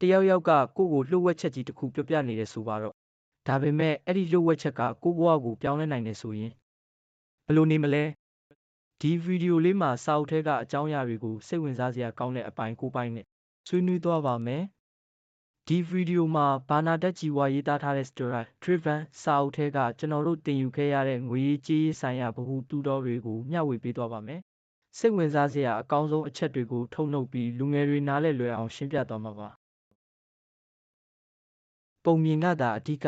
တယောက်ယောက်ကကိုယ့်ကိုလှုပ်ဝက်ချက်ကြီးတစ်ခုပြောပြနေတယ်ဆိုပါတော့ဒါပေမဲ့အဲ့ဒီလှုပ်ဝက်ချက်ကကိုယ့်ဘဝကိုပြောင်းလဲနိုင်တယ်ဆိုရင်ဘယ်လိုနေမလဲဒီဗီဒီယိုလေးမှာစာအုပ်ထဲကအကြောင်းအရာတွေကိုစိတ်ဝင်စားစရာကောင်းတဲ့အပိုင်းကိုပိုင်းနဲ့ဆွေးနွေးသွားပါမယ်ဒီဗီဒီယိုမှာဘာနာတက်ကြီးဝါရေးသားထားတဲ့ Story Driven စာအုပ်ထဲကကျွန်တော်တို့တင်ယူခဲ့ရတဲ့ငွေရေးကြေးရေးဆိုင်ရာဗဟုတူတော်တွေကိုမျှဝေပေးသွားပါမယ်စိတ်ဝင်စားစရာအကောင်းဆုံးအချက်တွေကိုထုတ်နှုတ်ပြီးလူငယ်တွေနားလည်လွယ်အောင်ရှင်းပြသွားမှာပါ ပုံမြင်ကသာအဓိက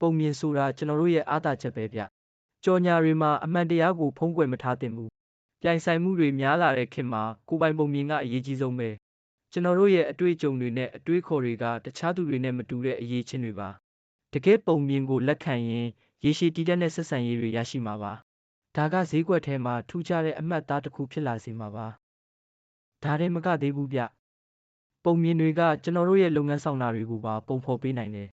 ပုံမြင်ဆိုတာကျွန်တော်တို့ရဲ့အားသာချက်ပဲဗျကြော်ညာတွေမှာအမှန်တရားကိုဖုံးကွယ်မထားသင့်ဘူးပြိုင်ဆိုင်မှုတွေများလာတဲ့ခေတ်မှာကိုယ်ပိုင်ပုံမြင်ကအရေးကြီးဆုံးပဲကျွန်တော်တို့ရဲ့အတွေ့အကြုံတွေနဲ့အတွေးခေါ်တွေကတခြားသူတွေနဲ့မတူတဲ့အရေးချင်းတွေပါတကယ်ပုံမြင်ကိုလက်ခံရင်ရေရှည်တည်တဲ့ဆက်ဆံရေးတွေရရှိမှာပါဒါကဈေးကွက်ထဲမှာထူးခြားတဲ့အမှတ်အသားတစ်ခုဖြစ်လာစေမှာပါဒါတည်းမကသေးဘူးဗျ ပုံမြင်တွေကကျွန်တော်တို့ရဲ့လုပ်ငန်းဆောင်တာတွေကိုပါပုံဖော်ပေးနိုင်တယ်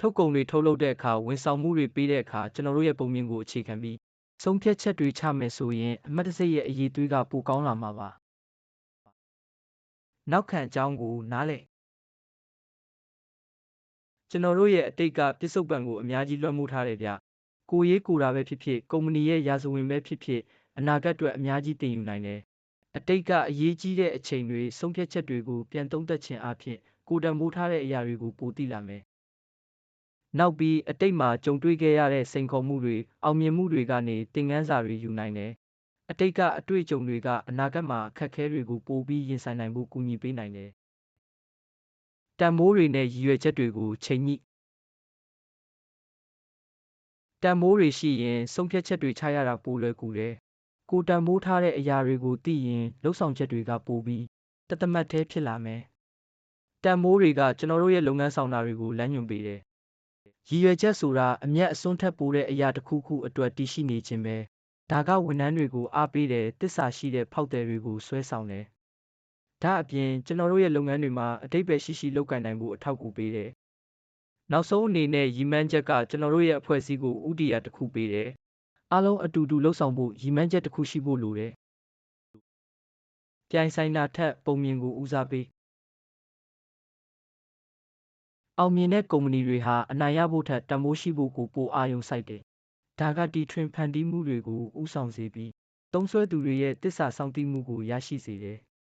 ထုတ်ကုန်တွေထုတ်လုပ်တဲ့အခါဝန်ဆောင်မှုတွေပေးတဲ့အခါကျွန်တော်တို့ရဲ့ပုံမြင်ကိုအခြေခံပြီးဆုံးဖြတ်ချက်တွေချမယ်ဆိုရင်အမှတ်တစိတ်ရဲ့အရေးသွေးကပိုကောင်းလာမှာပါနောက်ခံအကြောင်းကိုနားလည်ကျွန်တော်တို့ရဲ့အတိတ်ကပြစ္ဆုတ်ပံကိုအများကြီးလွှမ်းမိုးထားတယ်ဗျကိုရေးကိုတာပဲဖြစ်ဖြစ်ကုမ္ပဏီရဲ့ရာဇဝင်ပဲဖြစ်ဖြစ်အနာဂတ်အတွက်အများကြီးတင်ယူနိုင်တယ် အတိတ်ကအရေးကြီးတဲ့အချိန်တွေဆုံးဖြတ်ချက်တွေကိုပြန်သုံးသပ်ခြင်းအပြင်ကိုတံမိုးထားတဲ့အရာတွေကိုပိုသိလာမယ်နောက်ပြီးအတိတ်မှာကြုံတွေ့ခဲ့ရတဲ့စိန်ခေါ်မှုတွေအောင်မြင်မှုတွေကနေသင်ခန်းစာတွေယူနိုင်တယ်။အတိတ်ကအတွေ့အကြုံတွေကအနာဂတ်မှာအခက်အခဲတွေကိုပိုပြီးရင်ဆိုင်နိုင်ဖို့ကူညီပေးနိုင်တယ်။တန်မိုးတွေနဲ့ရည်ရွယ်ချက်တွေကိုချိန်ညှိတန်မိုးတွေရှိရင်ဆုံးဖြတ်ချက်တွေချရတာပိုလွယ်ကူတယ်။ ကိုတန်မိုးထားတဲ့အရာတွေကိုသိရင်လှုပ်ဆောင်ချက်တွေကပိုပြီးတသမတ်သေးဖြစ်လာမယ်။တန်မိုးတွေကကျွန်တော်တို့ရဲ့လုပ်ငန်းဆောင်တာတွေကိုလမ်းညွှန်ပေးတယ်ရည်ရွယ်ချက်ဆိုတာအမျက်အစွန်းထက်ပိုတဲ့အရာတစ်ခုခုအတွက်တည်ရှိနေခြင်းပဲဒါကဝန်ထမ်းတွေကိုအားပေးတယ်တစ္ဆာရှိတဲ့ဖောက်သည်တွေကိုဆွဲဆောင်တယ်ဒါအပြင်ကျွန်တော်တို့ရဲ့လုပ်ငန်းတွေမှာအတိတ်ပဲရှိရှိလုပ်ကိုင်နိုင်ဖို့အထောက်အကူပေးတယ်နောက်ဆုံးအနေနဲ့ရီမန်းချက်ကကျွန်တော်တို့ရဲ့အဖွဲ့အစည်းကိုဥတီယာတစ်ခုပေးတယ် အားလုံးအတူတူလှုပ်ဆောင်ဖို့ရီမန်းချက်တစ်ခုရှိဖို့လိုတယ်ပြိုင်ဆိုင်တာထက်ပုံမြင်ကိုဦးစားပေးအောင်မြင်တဲ့ကုမ္ပဏီတွေဟာအနိုင်ရဖို့ထက်တန်ဖိုးရှိဖို့ကိုပိုအာရုံစိုက်တယ်။ဒါကတီထွင်ဖန်တီးမှုတွေကိုဦးဆောင်စေပြီးသုံးစွဲသူတွေရဲ့တစ္ဆာစောင့်သိမှုကိုရရှိစေတယ်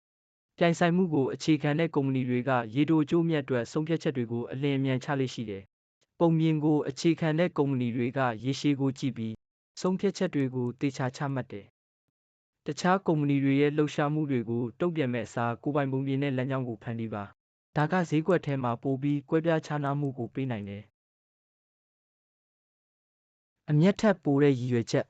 ။ပြိုင်ဆိုင်မှုကိုအခြေခံတဲ့ကုမ္ပဏီတွေကရေတိုအကျိုးမြတ်အတွက်ဆုံးဖြတ်ချက်တွေကိုအလင်းအမြန်ချလေ့ရှိတယ်။ပုံမြင်ကိုအခြေခံတဲ့ကုမ္ပဏီတွေကရေရှည်ကိုကြည့်ပြီး ဆုံးဖြတ်ချက်တွေကိုတေချာချမှတ်တယ်။တခြားကုမ္ပဏီတွေရဲ့လှုပ်ရှားမှုတွေကိုတုံ့ပြန်မဲ့အစားကိုယ်ပိုင်ပုံပြင်တဲ့လမ်းကြောင်းကိုဖန်တီးပါဒါကဈေးကွက်ထဲမှာပိုပြီးကွဲပြားခြားနားမှုကိုပေးနိုင်တယ်။အမျက်ထက်ပိုတဲ့ရည်ရွယ်ချက်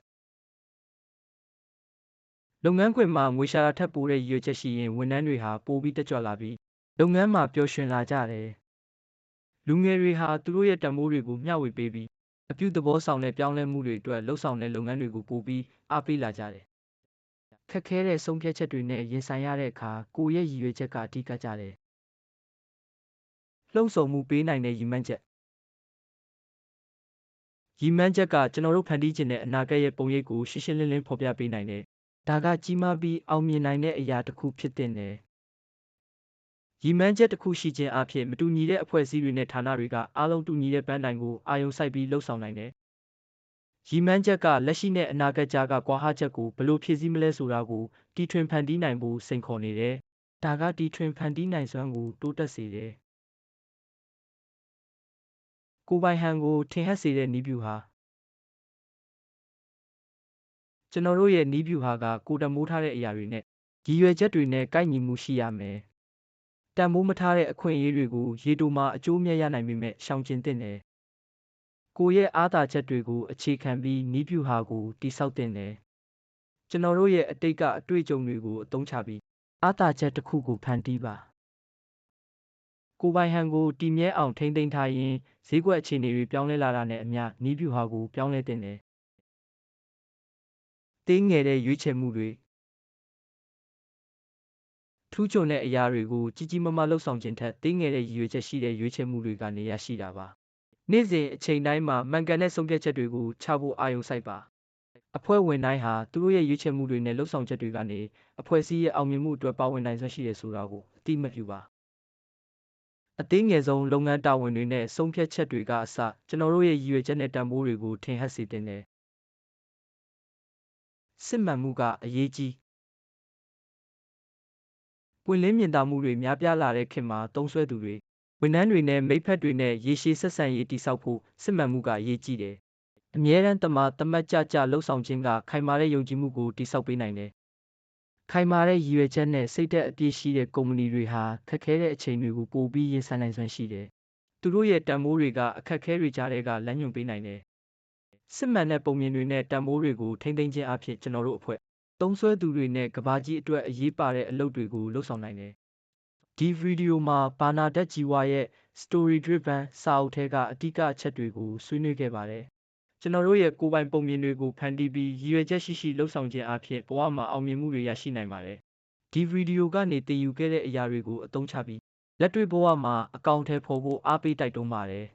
လုပ်ငန်းခွင်မှာငွေရှာတာထက်ပိုတဲ့ရည်ရွယ်ချက်ရှိရင်ဝန်ထမ်းတွေဟာပိုပြီးတက်ကြွလာပြီးလုပ်ငန်းမှာပျော်ရွှင်လာကြတယ်။လူငယ်တွေဟာသူတို့ရဲ့တန်ဖိုးတွေကိုမျှဝေပေးပြီး အပြုသဘောဆောင်တဲ့ပြောင်းလဲမှုတွေအတွက်လှုပ်ဆောင်တဲ့လုပ်ငန်းတွေကိုပိုပြီးအားပေးလာကြတယ်။ခက်ခဲတဲ့ဆုံးဖြတ်ချက်တွေနဲ့ရင်ဆိုင်ရတဲ့အခါကိုယ့်ရဲ့ရည်ရွယ်ချက်ကအဓိကကျတယ်လှုံ့ဆော်မှုပေးနိုင်တဲ့ရည်မှန်းချက်ရည်မှန်းချက်ကကျွန်တော်တို့ဖန်တီးခြင်းတဲ့အနာဂတ်ရဲ့ပုံရိပ်ကိုရှင်းရှင်းလင်းလင်းဖော်ပြပေးနိုင်တယ်။ဒါကကြီးမားပြီးအောင်မြင်နိုင်တဲ့အရာတစ်ခုဖြစ်တဲ့နယ် ရည်မှန်းချက်တစ်ခုရှိခြင်းအပြင်မတူညီတဲ့အဖွဲ့အစည်းတွေနဲ့ဌာနတွေကအားလုံးတူညီတဲ့ပန်းတိုင်ကိုအာရုံစိုက်ပြီးလှုပ်ဆောင်နိုင်တယ်။ရည်မှန်းချက်ကလက်ရှိနဲ့အနာဂတ်ကြားကကွာဟချက်ကိုဘယ်လိုဖြည့်ဆည်းမလဲဆိုတာကိုတီထွင်ဖန်တီးနိုင်ဖို့စိန်ခေါ်နေတယ်။ဒါကတီထွင်ဖန်တီးနိုင်စွမ်းကိုတိုးတက်စေတယ်ကိုပိုင်ဟန်ကိုထင်ဟပ်စေတဲ့နည်းဗျူဟာကျွန်တော်တို့ရဲ့နည်းဗျူဟာကကိုတမိုးထားတဲ့အရာတွေနဲ့ရည်ရွယ်ချက်တွေနဲ့ကိုက်ညီမှုရှိရမယ် တန်မိုးမထားတဲ့အခွင့်အရေးတွေကိုရေတိုမှာအကျိုးမြတ်ရနိုင်ပေမဲ့ရှောင်ကျဉ်သင့်တယ်ကိုရဲ့အားသာချက်တွေကိုအခြေခံပြီးနည်းဗျူဟာကိုတိဆောက်သင့်တယ်ကျွန်တော်တို့ရဲ့အတိတ်ကအတွေ့အကြုံတွေကိုအသုံးချပြီးအားသာချက်တစ်ခုကိုဖန်တီးပါကိုပိုင်ဟန်ကိုတည်မြဲအောင်ထိန်းသိမ်းထားရင်းဈေးကွက်အခြေအနေတွေပြောင်းလဲလာတာနဲ့အမျှနီးဗျူဟာကိုပြောင်းလဲတင်တယ်။သေးငယ်တဲ့ရွေးချယ်မှုတွေ ထူးချွန်တဲ့အရာတွေကိုကြီးကြီးမားမားလှုပ်ဆောင်ခြင်းထက်သေးငယ်တဲ့ရည်ရွယ်ချက်ရှိတဲ့ရွေးချယ်မှုတွေကနေရရှိတာပါ။နေ့စဉ်အချိန်တိုင်းမှာမှန်ကန်တဲ့ဆုံးဖြတ်ချက်တွေကိုချဖို့အာရုံစိုက်ပါအဖွဲ့ဝင်တိုင်းဟာသူတို့ရဲ့ရွေးချယ်မှုတွေနဲ့လှုပ်ဆောင်ချက်တွေကနေအဖွဲ့အစည်းရဲ့အောင်မြင်မှုအတွက်ပါဝင်နိုင်စွမ်းရှိတယ်ဆိုတာကိုအတိအမတ်ပြုပါအသေးငယ်ဆုံးလုပ်ငန်းတာဝန်တွေနဲ့ဆုံးဖြတ်ချက်တွေကအစကျွန်တော်တို့ရဲ့ရည်ရွယ်ချက်နဲ့တန်ဖိုးတွေကိုထင်ဟပ်စေတင်တယ်စစ်မှန်မှုကအရေးကြီး ပွင့်လင်းမြင်သာမှုတွေများပြားလာတဲ့ခေတ်မှာသုံးစွဲသူတွေဝန်ထမ်းတွေနဲ့မိဖက်တွေနဲ့ရေရှည်ဆက်ဆံရေးတည်ဆောက်ဖို့စစ်မှန်မှုကအရေးကြီးတယ်အမြဲတမ်းတမတမတ်ကြကြလှုပ်ဆောင်ခြင်းကခိုင်မာတဲ့ယုံကြည်မှုကိုတည်ဆောက်ပေးနိုင်တယ်ခိုင်မာတဲ့ရည်ရွယ်ချက်နဲ့စိတ်သက်အပြည့်ရှိတဲ့ကုမ္ပဏီတွေဟာခက်ခဲတဲ့အချိန်တွေကိုပိုပြီးရင်ဆိုင်နိုင်စွမ်းရှိတယ်သူတို့ရဲ့တန်ဖိုးတွေကအခက်အခဲတွေကြားထဲကလမ်းညွှန်ပေးနိုင်တယ်စစ်မှန်တဲ့ပုံမြင်တွေနဲ့တန်ဖိုးတွေကိုထိမ့်သိမ်းခြင်းအဖြစ်ကျွန်တော်တို့အဖွဲ့ သုံးစွဲသူတွေနဲ့ကဘာကြီးအတွက်အရေးပါတဲ့အလုပ်တွေကိုလှုပ်ဆောင်နိုင်တယ်ဒီဗီဒီယိုမှာဘာနာဒက်ဂျီဝါရဲ့ Story Driven စာအုပ်ထဲကအဓိကအချက်တွေကိုဆွေးနွေးခဲ့ပါတယ်ကျွန်တော်တို့ရဲ့ကိုယ်ပိုင်ပုံမြင်တွေကိုဖန်တီးပြီးရည်ရွယ်ချက်ရှိရှိလှုပ်ဆောင်ခြင်းအဖြစ်ဘဝမှာအောင်မြင်မှုတွေရရှိနိုင်ပါတယ်ဒီဗီဒီယိုကနေသင်ယူခဲ့တဲ့အရာတွေကိုအသုံးချပြီးလက်တွေ့ဘဝမှာအကောင့်ထဲပေါ်ဖို့အားပေးတိုက်တွန်းပါတယ်